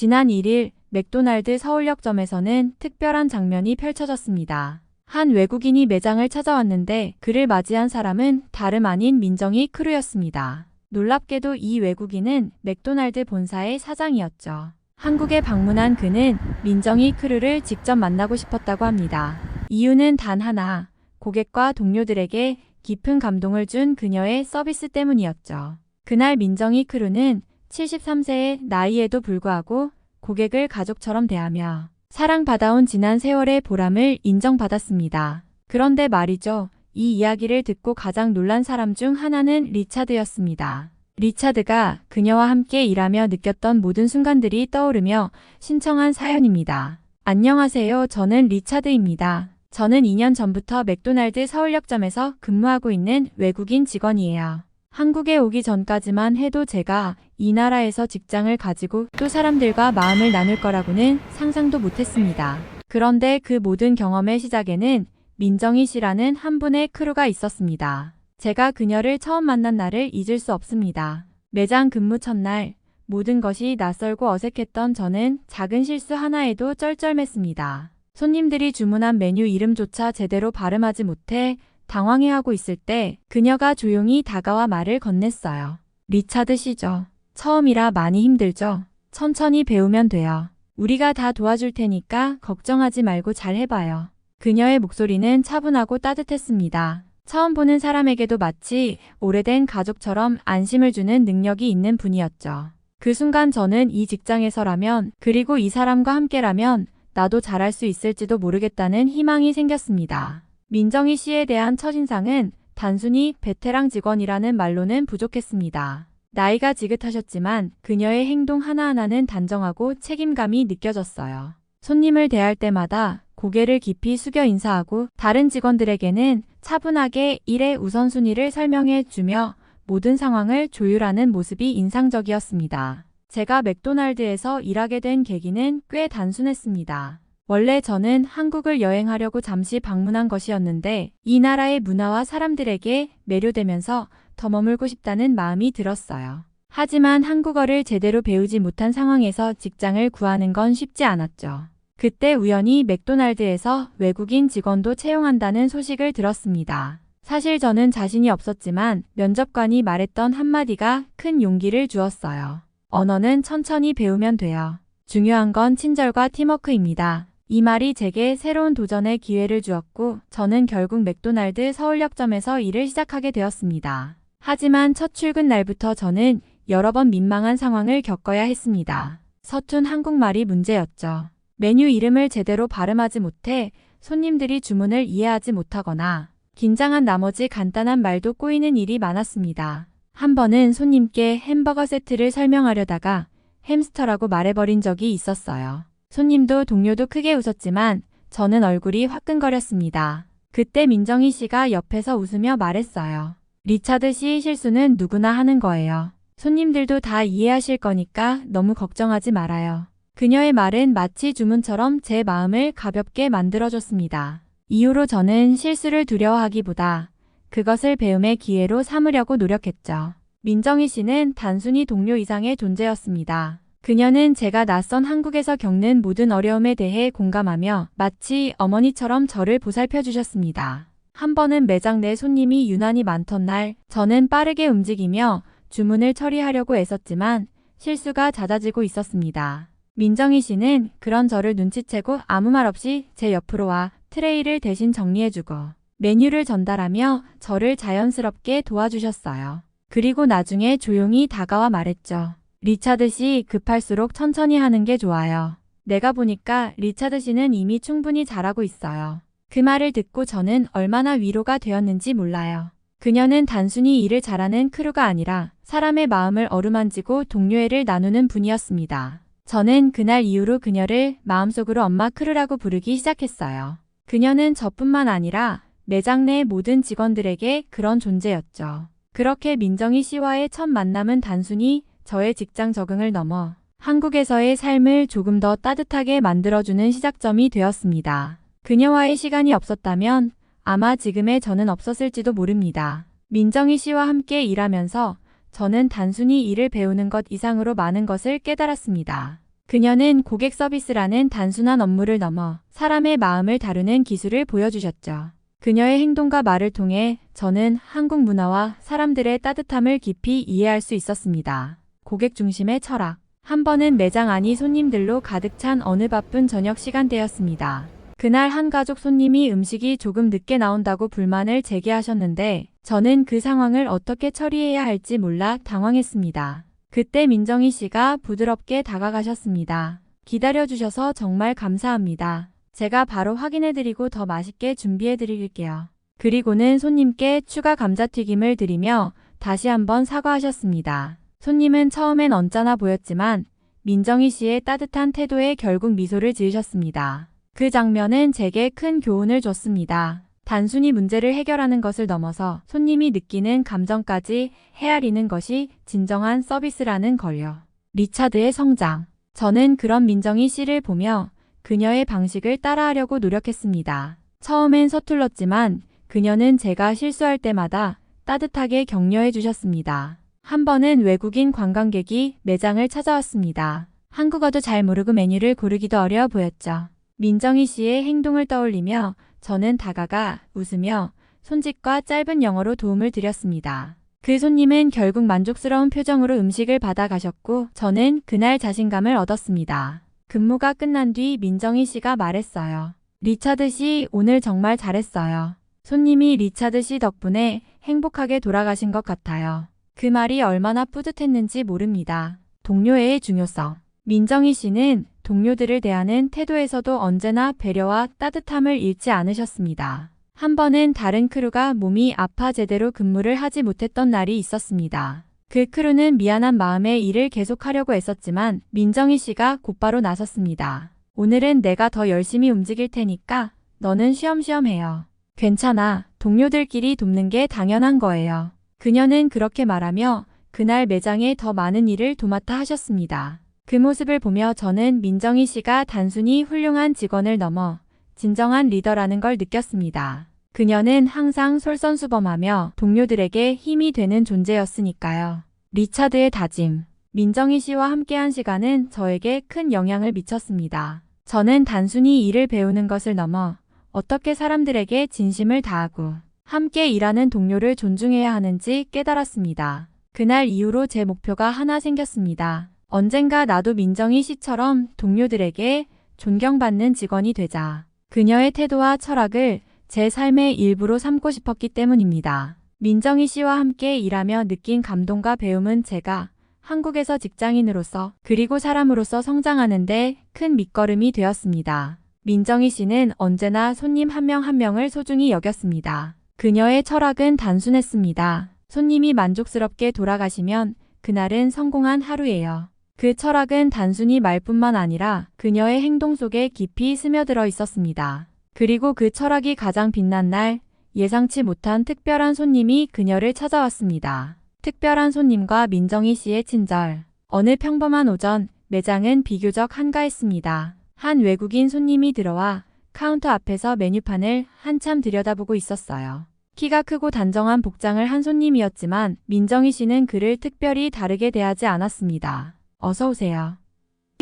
지난 1일 맥도날드 서울역점에서는 특별한 장면이 펼쳐졌습니다. 한 외국인이 매장을 찾아왔는데 그를 맞이한 사람은 다름 아닌 민정이 크루였습니다. 놀랍게도 이 외국인은 맥도날드 본사의 사장이었죠. 한국에 방문한 그는 민정이 크루를 직접 만나고 싶었다고 합니다. 이유는 단 하나, 고객과 동료들에게 깊은 감동을 준 그녀의 서비스 때문이었죠. 그날 민정이 크루는 73세의 나이에도 불구하고 고객을 가족처럼 대하며 사랑받아온 지난 세월의 보람을 인정받았습니다. 그런데 말이죠. 이 이야기를 듣고 가장 놀란 사람 중 하나는 리차드였습니다. 리차드가 그녀와 함께 일하며 느꼈던 모든 순간들이 떠오르며 신청한 사연입니다. 안녕하세요. 저는 리차드입니다. 저는 2년 전부터 맥도날드 서울역점에서 근무하고 있는 외국인 직원이에요. 한국에 오기 전까지만 해도 제가 이 나라에서 직장을 가지고 또 사람들과 마음을 나눌 거라고는 상상도 못했습니다. 그런데 그 모든 경험의 시작에는 민정희 씨라는 한 분의 크루가 있었습니다. 제가 그녀를 처음 만난 날을 잊을 수 없습니다. 매장 근무 첫날 모든 것이 낯설고 어색했던 저는 작은 실수 하나에도 쩔쩔맸습니다. 손님들이 주문한 메뉴 이름조차 제대로 발음하지 못해 당황해하고 있을 때 그녀가 조용히 다가와 말을 건넸어요. 리차드 씨죠. 처음이라 많이 힘들죠. 천천히 배우면 돼요. 우리가 다 도와줄 테니까 걱정하지 말고 잘 해봐요. 그녀의 목소리는 차분하고 따뜻했습니다. 처음 보는 사람에게도 마치 오래된 가족처럼 안심을 주는 능력이 있는 분이었죠. 그 순간 저는 이 직장에서라면 그리고 이 사람과 함께라면 나도 잘할 수 있을지도 모르겠다는 희망이 생겼습니다. 민정희 씨에 대한 첫인상은 단순히 베테랑 직원이라는 말로는 부족했습니다. 나이가 지긋하셨지만 그녀의 행동 하나하나는 단정하고 책임감이 느껴졌어요. 손님을 대할 때마다 고개를 깊이 숙여 인사하고 다른 직원들에게는 차분하게 일의 우선순위를 설명해 주며 모든 상황을 조율하는 모습이 인상적이었습니다. 제가 맥도날드에서 일하게 된 계기는 꽤 단순했습니다. 원래 저는 한국을 여행하려고 잠시 방문한 것이었는데 이 나라의 문화와 사람들에게 매료되면서 더 머물고 싶다는 마음이 들었어요. 하지만 한국어를 제대로 배우지 못한 상황에서 직장을 구하는 건 쉽지 않았죠. 그때 우연히 맥도날드에서 외국인 직원도 채용한다는 소식을 들었습니다. 사실 저는 자신이 없었지만 면접관이 말했던 한마디가 큰 용기를 주었어요. 언어는 천천히 배우면 돼요. 중요한 건 친절과 팀워크입니다. 이 말이 제게 새로운 도전의 기회를 주었고 저는 결국 맥도날드 서울역점에서 일을 시작하게 되었습니다. 하지만 첫 출근 날부터 저는 여러 번 민망한 상황을 겪어야 했습니다. 서툰 한국말이 문제였죠. 메뉴 이름을 제대로 발음하지 못해 손님들이 주문을 이해하지 못하거나 긴장한 나머지 간단한 말도 꼬이는 일이 많았습니다. 한 번은 손님께 햄버거 세트를 설명하려다가 햄스터라고 말해버린 적이 있었어요. 손님도 동료도 크게 웃었지만 저는 얼굴이 화끈거렸습니다. 그때 민정희 씨가 옆에서 웃으며 말했어요. 리차드 씨 실수는 누구나 하는 거예요. 손님들도 다 이해하실 거니까 너무 걱정하지 말아요. 그녀의 말은 마치 주문처럼 제 마음을 가볍게 만들어줬습니다. 이후로 저는 실수를 두려워하기보다 그것을 배움의 기회로 삼으려고 노력했죠. 민정희 씨는 단순히 동료 이상의 존재였습니다. 그녀는 제가 낯선 한국에서 겪는 모든 어려움에 대해 공감하며 마치 어머니처럼 저를 보살펴 주셨습니다. 한 번은 매장 내 손님이 유난히 많던 날, 저는 빠르게 움직이며 주문을 처리하려고 애썼지만 실수가 잦아지고 있었습니다. 민정희 씨는 그런 저를 눈치채고 아무 말 없이 제 옆으로 와 트레이를 대신 정리해주고 메뉴를 전달하며 저를 자연스럽게 도와주셨어요. 그리고 나중에 조용히 다가와 말했죠. 리차드 씨 급할수록 천천히 하는 게 좋아요. 내가 보니까 리차드 씨는 이미 충분히 잘하고 있어요. 그 말을 듣고 저는 얼마나 위로가 되었는지 몰라요. 그녀는 단순히 일을 잘하는 크루가 아니라 사람의 마음을 어루만지고 동료애를 나누는 분이었습니다. 저는 그날 이후로 그녀를 마음속으로 엄마 크루라고 부르기 시작했어요. 그녀는 저뿐만 아니라 매장 내 모든 직원들에게 그런 존재였죠. 그렇게 민정희 씨와의 첫 만남은 단순히 저의 직장 적응을 넘어 한국에서의 삶을 조금 더 따뜻하게 만들어주는 시작점이 되었습니다. 그녀와의 시간이 없었다면 아마 지금의 저는 없었을지도 모릅니다. 민정희 씨와 함께 일하면서 저는 단순히 일을 배우는 것 이상으로 많은 것을 깨달았습니다. 그녀는 고객 서비스라는 단순한 업무를 넘어 사람의 마음을 다루는 기술을 보여주셨죠. 그녀의 행동과 말을 통해 저는 한국 문화와 사람들의 따뜻함을 깊이 이해할 수 있었습니다. 고객 중심의 철학. 한 번은 매장 안이 손님들로 가득 찬 어느 바쁜 저녁 시간대였습니다. 그날 한 가족 손님이 음식이 조금 늦게 나온다고 불만을 제기하셨는데 저는 그 상황을 어떻게 처리해야 할지 몰라 당황했습니다. 그때 민정희 씨가 부드럽게 다가가셨습니다. 기다려주셔서 정말 감사합니다. 제가 바로 확인해드리고 더 맛있게 준비해드릴게요. 그리고는 손님께 추가 감자튀김을 드리며 다시 한번 사과하셨습니다. 손님은 처음엔 언짢아 보였지만 민정희 씨의 따뜻한 태도에 결국 미소를 지으셨습니다. 그 장면은 제게 큰 교훈을 줬습니다. 단순히 문제를 해결하는 것을 넘어서 손님이 느끼는 감정까지 헤아리는 것이 진정한 서비스라는 걸요. 리차드의 성장. 저는 그런 민정희 씨를 보며 그녀의 방식을 따라하려고 노력했습니다. 처음엔 서툴렀지만 그녀는 제가 실수할 때마다 따뜻하게 격려해 주셨습니다. 한 번은 외국인 관광객이 매장을 찾아왔습니다. 한국어도 잘 모르고 메뉴를 고르기도 어려워 보였죠. 민정희 씨의 행동을 떠올리며 저는 다가가 웃으며 손짓과 짧은 영어로 도움을 드렸습니다. 그 손님은 결국 만족스러운 표정으로 음식을 받아가셨고 저는 그날 자신감을 얻었습니다. 근무가 끝난 뒤 민정희 씨가 말했어요. 리차드 씨 오늘 정말 잘했어요. 손님이 리차드 씨 덕분에 행복하게 돌아가신 것 같아요. 그 말이 얼마나 뿌듯했는지 모릅니다. 동료애의 중요성. 민정희 씨는 동료들을 대하는 태도에서도 언제나 배려와 따뜻함을 잃지 않으셨습니다. 한 번은 다른 크루가 몸이 아파 제대로 근무를 하지 못했던 날이 있었습니다. 그 크루는 미안한 마음에 일을 계속하려고 애썼지만 민정희 씨가 곧바로 나섰습니다. 오늘은 내가 더 열심히 움직일 테니까 너는 쉬엄쉬엄 해요. 괜찮아. 동료들끼리 돕는 게 당연한 거예요. 그녀는 그렇게 말하며 그날 매장에 더 많은 일을 도맡아 하셨습니다. 그 모습을 보며 저는 민정희 씨가 단순히 훌륭한 직원을 넘어 진정한 리더라는 걸 느꼈습니다. 그녀는 항상 솔선수범하며 동료들에게 힘이 되는 존재였으니까요. 리차드의 다짐. 민정희 씨와 함께한 시간은 저에게 큰 영향을 미쳤습니다. 저는 단순히 일을 배우는 것을 넘어 어떻게 사람들에게 진심을 다하고 함께 일하는 동료를 존중해야 하는지 깨달았습니다. 그날 이후로 제 목표가 하나 생겼습니다. 언젠가 나도 민정희 씨처럼 동료들에게 존경받는 직원이 되자. 그녀의 태도와 철학을 제 삶의 일부로 삼고 싶었기 때문입니다. 민정희 씨와 함께 일하며 느낀 감동과 배움은 제가 한국에서 직장인으로서 그리고 사람으로서 성장하는데 큰 밑거름이 되었습니다. 민정희 씨는 언제나 손님 한 명한 명을 소중히 여겼습니다. 그녀의 철학은 단순했습니다. 손님이 만족스럽게 돌아가시면 그날은 성공한 하루예요. 그 철학은 단순히 말뿐만 아니라 그녀의 행동 속에 깊이 스며들어 있었습니다. 그리고 그 철학이 가장 빛난 날 예상치 못한 특별한 손님이 그녀를 찾아왔습니다. 특별한 손님과 민정희 씨의 친절. 어느 평범한 오전 매장은 비교적 한가했습니다. 한 외국인 손님이 들어와 카운터 앞에서 메뉴판을 한참 들여다보고 있었어요. 키가 크고 단정한 복장을 한 손님이었지만 민정희 씨는 그를 특별히 다르게 대하지 않았습니다. 어서 오세요.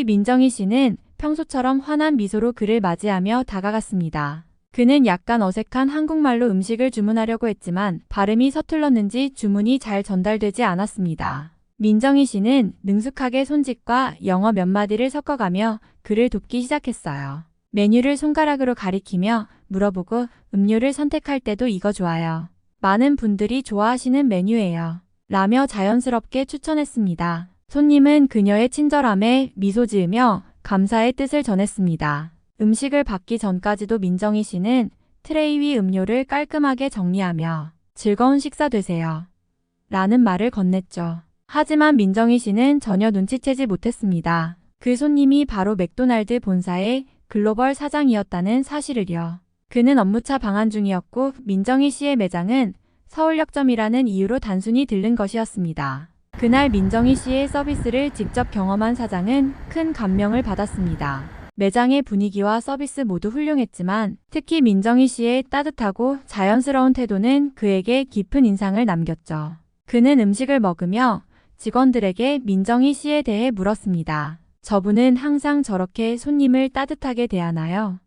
민정희 씨는 평소처럼 환한 미소로 그를 맞이하며 다가갔습니다. 그는 약간 어색한 한국말로 음식을 주문하려고 했지만 발음이 서툴렀는지 주문이 잘 전달되지 않았습니다. 민정희 씨는 능숙하게 손짓과 영어 몇 마디를 섞어가며 그를 돕기 시작했어요. 메뉴를 손가락으로 가리키며 물어보고 음료를 선택할 때도 이거 좋아요. 많은 분들이 좋아하시는 메뉴예요. 라며 자연스럽게 추천했습니다. 손님은 그녀의 친절함에 미소 지으며 감사의 뜻을 전했습니다. 음식을 받기 전까지도 민정희 씨는 트레이 위 음료를 깔끔하게 정리하며 즐거운 식사 되세요. 라는 말을 건넸죠. 하지만 민정희 씨는 전혀 눈치채지 못했습니다. 그 손님이 바로 맥도날드 본사의 글로벌 사장이었다는 사실을요. 그는 업무차 방한 중이었고 민정희 씨의 매장은 서울역점이라는 이유로 단순히 들른 것이었습니다. 그날 민정희 씨의 서비스를 직접 경험한 사장은 큰 감명을 받았습니다. 매장의 분위기와 서비스 모두 훌륭했지만 특히 민정희 씨의 따뜻하고 자연스러운 태도는 그에게 깊은 인상을 남겼죠. 그는 음식을 먹으며 직원들에게 민정희 씨에 대해 물었습니다. 저분은 항상 저렇게 손님을 따뜻하게 대하나요?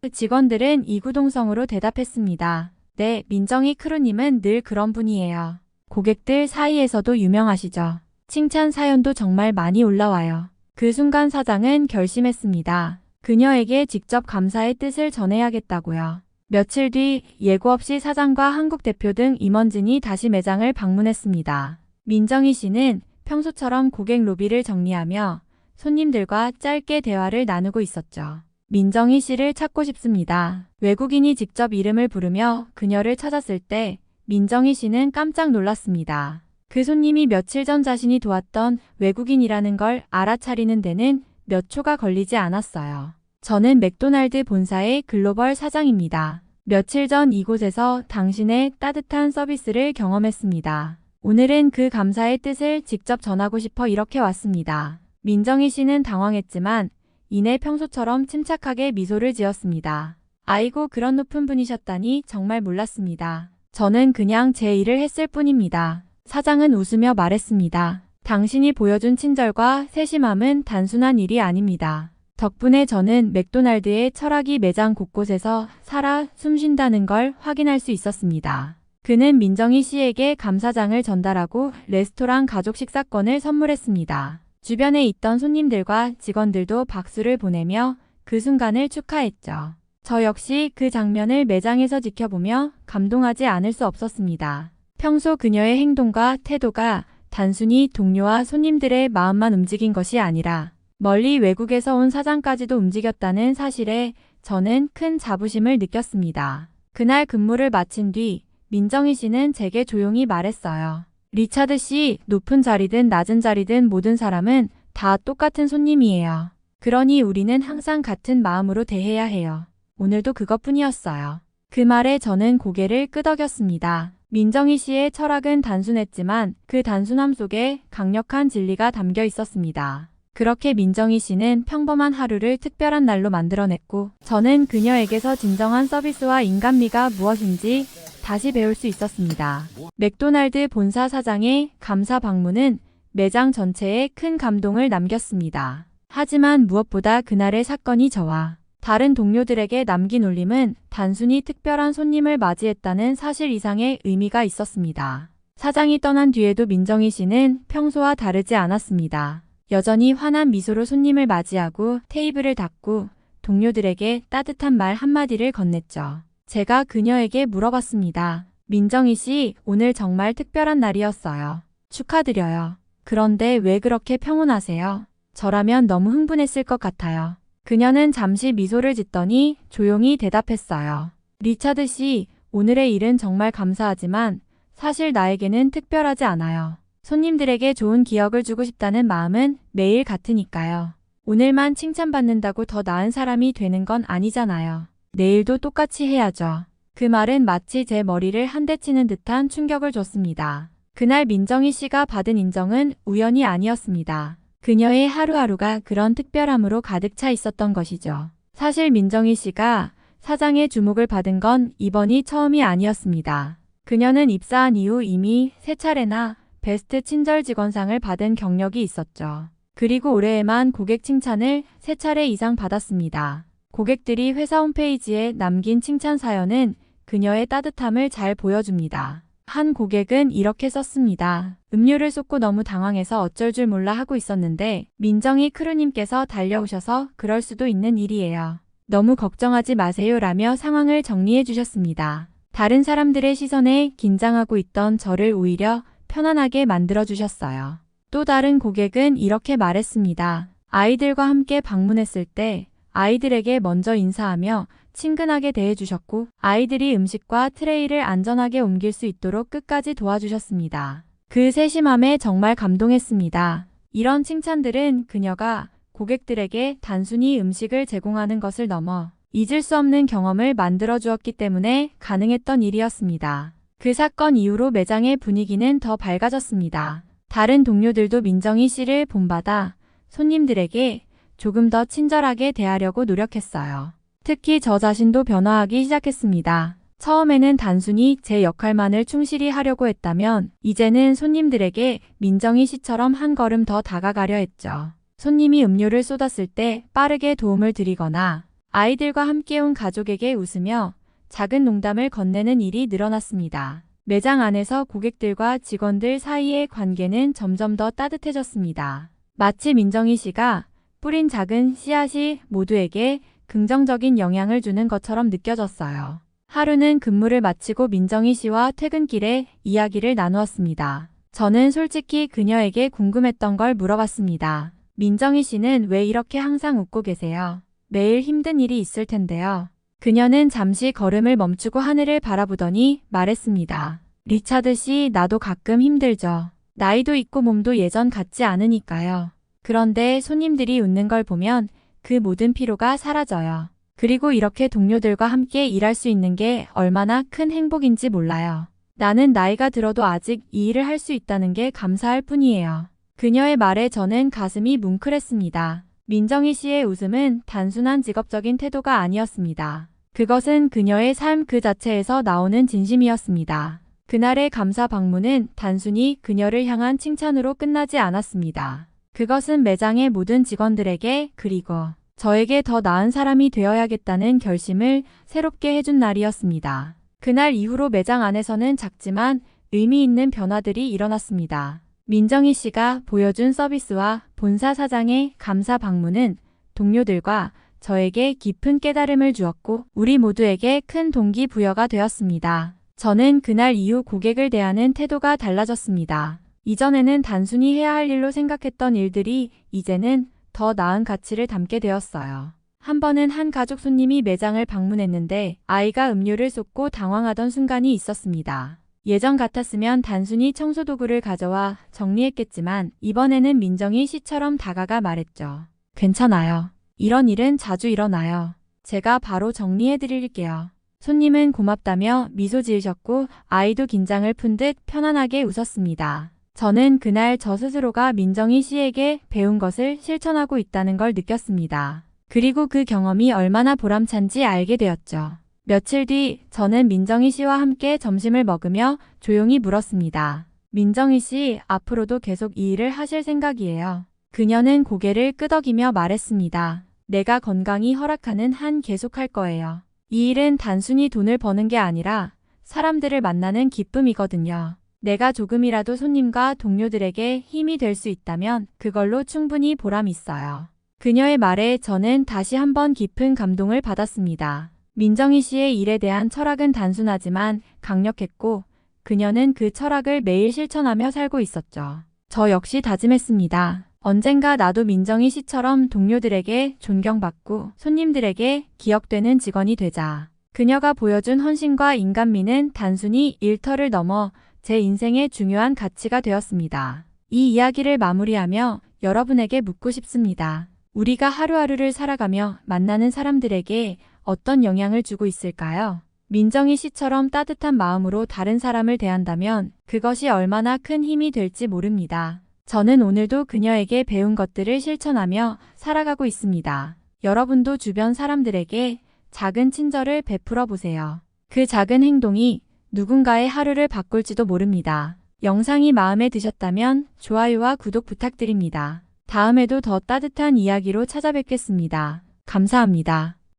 그 직원들은 이구동성으로 대답했습니다. 네, 민정희 크루님은 늘 그런 분이에요. 고객들 사이에서도 유명하시죠. 칭찬 사연도 정말 많이 올라와요. 그 순간 사장은 결심했습니다. 그녀에게 직접 감사의 뜻을 전해야겠다고요. 며칠 뒤 예고 없이 사장과 한국 대표 등 임원진이 다시 매장을 방문했습니다. 민정희 씨는 평소처럼 고객 로비를 정리하며 손님들과 짧게 대화를 나누고 있었죠. 민정희 씨를 찾고 싶습니다. 외국인이 직접 이름을 부르며 그녀를 찾았을 때 민정희 씨는 깜짝 놀랐습니다. 그 손님이 며칠 전 자신이 도왔던 외국인이라는 걸 알아차리는 데는 몇 초가 걸리지 않았어요. 저는 맥도날드 본사의 글로벌 사장입니다. 며칠 전 이곳에서 당신의 따뜻한 서비스를 경험했습니다. 오늘은 그 감사의 뜻을 직접 전하고 싶어 이렇게 왔습니다. 민정희 씨는 당황했지만 이내 평소처럼 침착하게 미소를 지었습니다. 아이고 그런 높은 분이셨다니 정말 몰랐습니다. 저는 그냥 제 일을 했을 뿐입니다. 사장은 웃으며 말했습니다. 당신이 보여준 친절과 세심함은 단순한 일이 아닙니다. 덕분에 저는 맥도날드의 철학이 매장 곳곳에서 살아 숨쉰다는 걸 확인할 수 있었습니다. 그는 민정희 씨에게 감사장을 전달하고 레스토랑 가족 식사권을 선물했습니다. 주변에 있던 손님들과 직원들도 박수를 보내며 그 순간을 축하했죠. 저 역시 그 장면을 매장에서 지켜보며 감동하지 않을 수 없었습니다. 평소 그녀의 행동과 태도가 단순히 동료와 손님들의 마음만 움직인 것이 아니라 멀리 외국에서 온 사장까지도 움직였다는 사실에 저는 큰 자부심을 느꼈습니다. 그날 근무를 마친 뒤 민정희 씨는 제게 조용히 말했어요. 리차드 씨, 높은 자리든 낮은 자리든 모든 사람은 다 똑같은 손님이에요. 그러니 우리는 항상 같은 마음으로 대해야 해요. 오늘도 그것뿐이었어요. 그 말에 저는 고개를 끄덕였습니다. 민정희 씨의 철학은 단순했지만 그 단순함 속에 강력한 진리가 담겨 있었습니다. 그렇게 민정희 씨는 평범한 하루를 특별한 날로 만들어냈고 저는 그녀에게서 진정한 서비스와 인간미가 무엇인지 다시 배울 수 있었습니다. 맥도날드 본사 사장의 감사 방문은 매장 전체에 큰 감동을 남겼습니다. 하지만 무엇보다 그날의 사건이 저와 다른 동료들에게 남긴 울림은 단순히 특별한 손님을 맞이했다는 사실 이상의 의미가 있었습니다. 사장이 떠난 뒤에도 민정희 씨는 평소와 다르지 않았습니다. 여전히 환한 미소로 손님을 맞이하고 테이블을 닫고 동료들에게 따뜻한 말 한마디를 건넸죠. 제가 그녀에게 물어봤습니다. 민정희 씨, 오늘 정말 특별한 날이었어요. 축하드려요. 그런데 왜 그렇게 평온하세요? 저라면 너무 흥분했을 것 같아요. 그녀는 잠시 미소를 짓더니 조용히 대답했어요. 리차드 씨, 오늘의 일은 정말 감사하지만 사실 나에게는 특별하지 않아요. 손님들에게 좋은 기억을 주고 싶다는 마음은 매일 같으니까요. 오늘만 칭찬받는다고 더 나은 사람이 되는 건 아니잖아요. 내일도 똑같이 해야죠. 그 말은 마치 제 머리를 한 대 치는 듯한 충격을 줬습니다. 그날 민정희 씨가 받은 인정은 우연이 아니었습니다. 그녀의 하루하루가 그런 특별함으로 가득 차 있었던 것이죠. 사실 민정희 씨가 사장의 주목을 받은 건 이번이 처음이 아니었습니다. 그녀는 입사한 이후 이미 세 차례나 베스트 친절 직원상을 받은 경력이 있었죠. 그리고 올해에만 고객 칭찬을 세 차례 이상 받았습니다. 고객들이 회사 홈페이지에 남긴 칭찬 사연은 그녀의 따뜻함을 잘 보여줍니다. 한 고객은 이렇게 썼습니다. 음료를 쏟고 너무 당황해서 어쩔 줄 몰라 하고 있었는데 민정희 크루님께서 달려오셔서 그럴 수도 있는 일이에요. 너무 걱정하지 마세요 라며 상황을 정리해 주셨습니다. 다른 사람들의 시선에 긴장하고 있던 저를 오히려 편안하게 만들어 주셨어요. 또 다른 고객은 이렇게 말했습니다. 아이들과 함께 방문했을 때 아이들에게 먼저 인사하며 친근하게 대해주셨고 아이들이 음식과 트레이를 안전하게 옮길 수 있도록 끝까지 도와주셨습니다. 그 세심함에 정말 감동했습니다. 이런 칭찬들은 그녀가 고객들에게 단순히 음식을 제공하는 것을 넘어 잊을 수 없는 경험을 만들어 주었기 때문에 가능했던 일이었습니다. 그 사건 이후로 매장의 분위기는 더 밝아졌습니다. 다른 동료들도 민정희 씨를 본받아 손님들에게 조금 더 친절하게 대하려고 노력했어요. 특히 저 자신도 변화하기 시작했습니다. 처음에는 단순히 제 역할만을 충실히 하려고 했다면 이제는 손님들에게 민정희 씨처럼 한 걸음 더 다가가려 했죠. 손님이 음료를 쏟았을 때 빠르게 도움을 드리거나 아이들과 함께 온 가족에게 웃으며 작은 농담을 건네는 일이 늘어났습니다. 매장 안에서 고객들과 직원들 사이의 관계는 점점 더 따뜻해졌습니다. 마치 민정희 씨가 뿌린 작은 씨앗이 모두에게 긍정적인 영향을 주는 것처럼 느껴졌어요. 하루는 근무를 마치고 민정희 씨와 퇴근길에 이야기를 나누었습니다. 저는 솔직히 그녀에게 궁금했던 걸 물어봤습니다. 민정희 씨는 왜 이렇게 항상 웃고 계세요? 매일 힘든 일이 있을 텐데요. 그녀는 잠시 걸음을 멈추고 하늘을 바라보더니 말했습니다. 리차드 씨, 나도 가끔 힘들죠. 나이도 있고 몸도 예전 같지 않으니까요. 그런데 손님들이 웃는 걸 보면 그 모든 피로가 사라져요. 그리고 이렇게 동료들과 함께 일할 수 있는 게 얼마나 큰 행복인지 몰라요. 나는 나이가 들어도 아직 이 일을 할 수 있다는 게 감사할 뿐이에요. 그녀의 말에 저는 가슴이 뭉클했습니다. 민정희 씨의 웃음은 단순한 직업적인 태도가 아니었습니다. 그것은 그녀의 삶 그 자체에서 나오는 진심이었습니다. 그날의 감사 방문은 단순히 그녀를 향한 칭찬으로 끝나지 않았습니다. 그것은 매장의 모든 직원들에게 그리고 저에게 더 나은 사람이 되어야겠다는 결심을 새롭게 해준 날이었습니다. 그날 이후로 매장 안에서는 작지만 의미 있는 변화들이 일어났습니다. 민정희 씨가 보여준 서비스와 본사 사장의 감사 방문은 동료들과 저에게 깊은 깨달음을 주었고 우리 모두에게 큰 동기부여가 되었습니다. 저는 그날 이후 고객을 대하는 태도가 달라졌습니다. 이전에는 단순히 해야 할 일로 생각했던 일들이 이제는 더 나은 가치를 담게 되었어요. 한 번은 한 가족 손님이 매장을 방문했는데 아이가 음료를 쏟고 당황하던 순간이 있었습니다. 예전 같았으면 단순히 청소도구를 가져와 정리했겠지만 이번에는 민정이 씨처럼 다가가 말했죠. 괜찮아요. 이런 일은 자주 일어나요. 제가 바로 정리해 드릴게요. 손님은 고맙다며 미소 지으셨고 아이도 긴장을 푼 듯 편안하게 웃었습니다. 저는 그날 저 스스로가 민정희 씨에게 배운 것을 실천하고 있다는 걸 느꼈습니다. 그리고 그 경험이 얼마나 보람찬지 알게 되었죠. 며칠 뒤 저는 민정희 씨와 함께 점심을 먹으며 조용히 물었습니다. 민정희 씨, 앞으로도 계속 이 일을 하실 생각이에요. 그녀는 고개를 끄덕이며 말했습니다. 내가 건강이 허락하는 한 계속할 거예요. 이 일은 단순히 돈을 버는 게 아니라 사람들을 만나는 기쁨이거든요. 내가 조금이라도 손님과 동료들에게 힘이 될 수 있다면 그걸로 충분히 보람 있어요. 그녀의 말에 저는 다시 한번 깊은 감동을 받았습니다. 민정희 씨의 일에 대한 철학은 단순하지만 강력했고 그녀는 그 철학을 매일 실천하며 살고 있었죠. 저 역시 다짐했습니다. 언젠가 나도 민정희 씨처럼 동료들에게 존경받고 손님들에게 기억되는 직원이 되자. 그녀가 보여준 헌신과 인간미는 단순히 일터를 넘어 제 인생의 중요한 가치가 되었습니다. 이 이야기를 마무리하며 여러분에게 묻고 싶습니다. 우리가 하루하루를 살아가며 만나는 사람들에게 어떤 영향을 주고 있을까요? 민정희 씨처럼 따뜻한 마음으로 다른 사람을 대한다면 그것이 얼마나 큰 힘이 될지 모릅니다. 저는 오늘도 그녀에게 배운 것들을 실천하며 살아가고 있습니다. 여러분도 주변 사람들에게 작은 친절을 베풀어 보세요. 그 작은 행동이 누군가의 하루를 바꿀지도 모릅니다. 영상이 마음에 드셨다면 좋아요와 구독 부탁드립니다. 다음에도 더 따뜻한 이야기로 찾아뵙겠습니다. 감사합니다.